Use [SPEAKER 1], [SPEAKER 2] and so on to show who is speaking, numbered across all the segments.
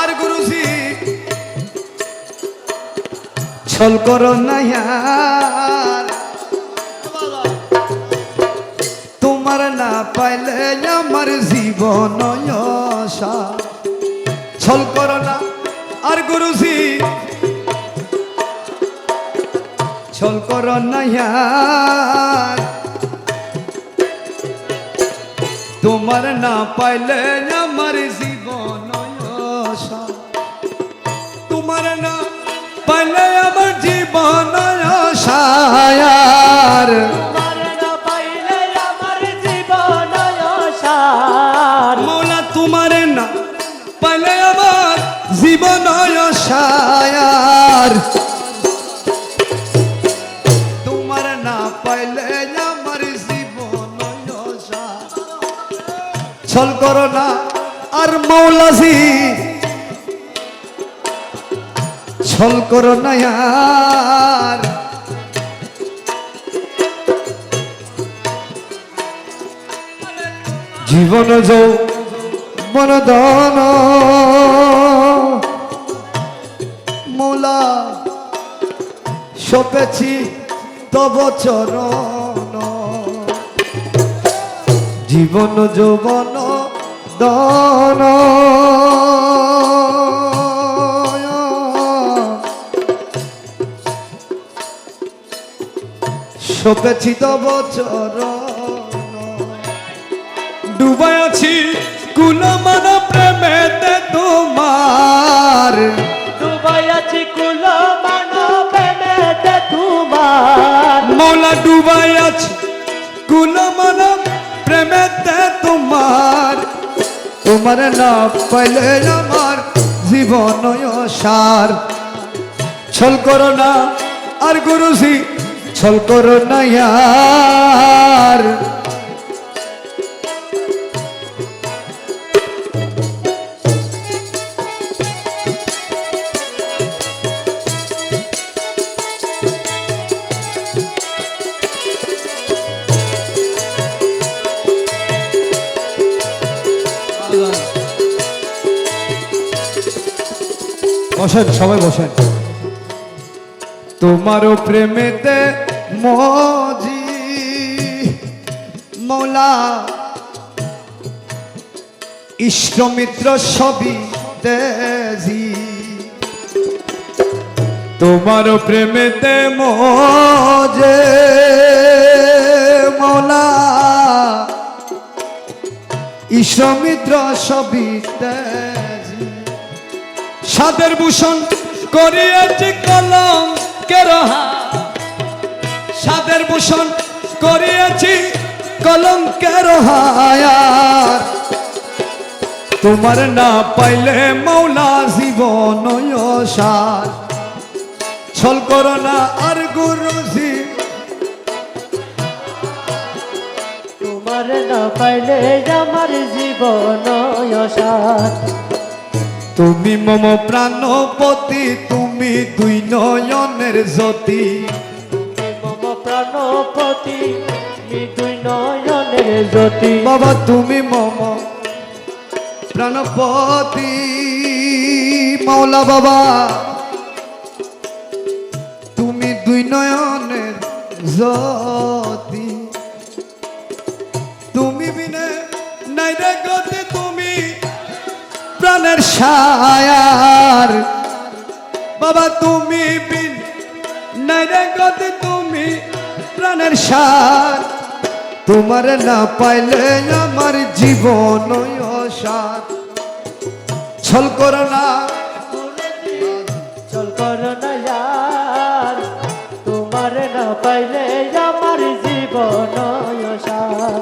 [SPEAKER 1] আর গুরুজি। ছল করো না ইয়ার। তোমার না পাইলে আমার জীবন ছল করো না আর গুরুজি। ছল করো না ইয়ার। তোমার না পাইলে আমার জীবন তোমার না পাইলে আমার জীবন
[SPEAKER 2] তোমার না পাইলে
[SPEAKER 1] ছল করো না আর মৌলাজি। ছল করো না আর। জীবন যৌ মনদন মৌলা সপেছি তব চরণ। জীবন যৌবন দন সপেছি তব চরণ। ডুবাই আছি কুলমান প্রেমেতে তোমার।
[SPEAKER 2] ডুবাই আছি কুল মানবেতে তোমার।
[SPEAKER 1] মৌলা ডুবাই আছি কুলমান প্রেমেতে তোমার। তোমার না পাইলে আমার জীবন সার। ছল করো না আর গুরুজি ছল করো না বসেন, সবাই বসেন। তোমারও প্রেমেতে মজি, মৌলা। ইষ্টমিত্র সবই তেজি। তোমারও প্রেমেতে মজে, মৌলা। ইষ্টমিত্র সবই তেজি। সাদের ভূষণ করিয়াছি কলম কেরহা। সাদের ভূষণ করিয়াছি কলম কেরহায়ার তোমার না পাইলে মৌলা জীবন ছল করো না আর গুরুজি।
[SPEAKER 2] তোমার না পাইলে আমার জীবন
[SPEAKER 1] তুমি মম প্রাণপতি তুমি দুই নয়নের জ্যোতি।
[SPEAKER 2] মম প্রাণপতি দুই নয়নের জ্যোতি।
[SPEAKER 1] বাবা তুমি মম প্রাণপতি মাওলা বাবা। তুমি দুই নয়নের জ্যোতি। প্রাণের সায়ার। বাবা তুমি বিন নাই রে গতি তুমি প্রাণের সার। তোমার না পাইলে আমার জীবন সার ছল করো না।
[SPEAKER 2] চল কর না ইয়ার। তোমার না পাইলে আমার জীবন অসার।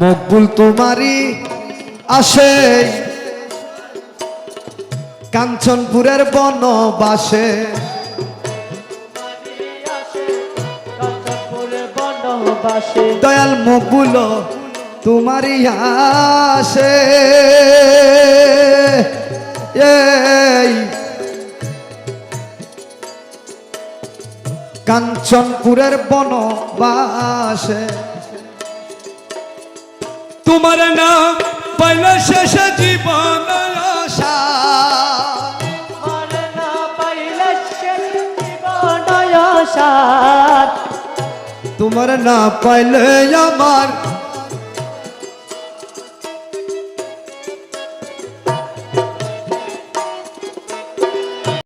[SPEAKER 1] মকবুল তোমারই আসে। কাঞ্চনপুরের বনবাসে। দয়াল মকবুল তোমারই আসে। এই কাঞ্চনপুরের বনবাসে। তোমার নাম তোমার না পাইলে আমার